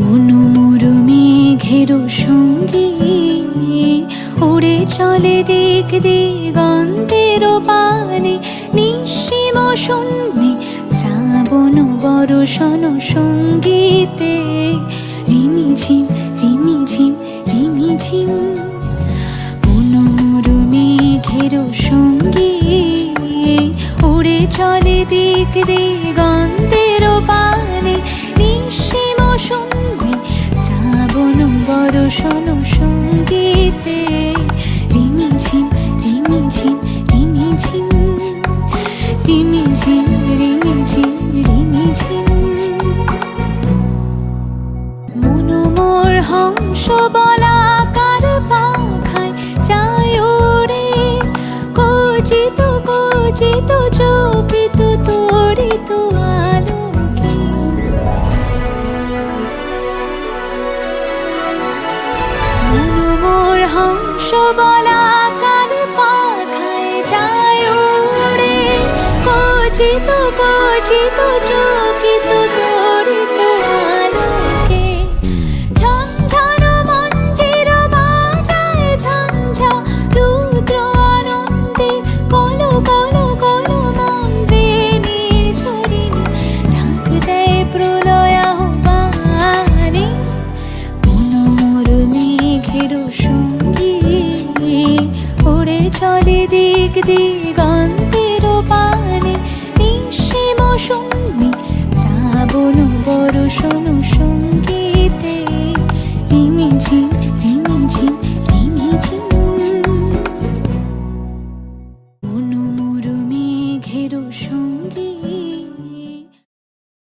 মনোমরু মেঘের সঙ্গী উড়ে চলে দিক দিগন্তের পানে নিঃসীম শূন্যে শ্রাবণ বরষণ সঙ্গীতে। রিমিঝিম রিমিঝিম রিমিঝিম মনোমরু মেঘের সঙ্গী উড়ে চলে দিক দিগন্তের বরষণ সঙ্গীতে। রিমিঝিম রিমিঝিম রিমিঝিম রিমিঝিম রিমিঝিম রিমিঝিম মনোমোর হংস বলাকার পাখায় যায় ওরে। কচিত কচিত চকিত কচিত কচিত চকিত তড়িত আলোকে। ঝঞ্ঝান মঞ্জির বাজায় ঝঞ্ঝা রুদ্র আনন্দে কল কল কল মন্ত্রে নির্ঝরিণী। ঢাক দেয় প্রলয় আহ্বানে। মনোমর সঙ্গী। চলে দিক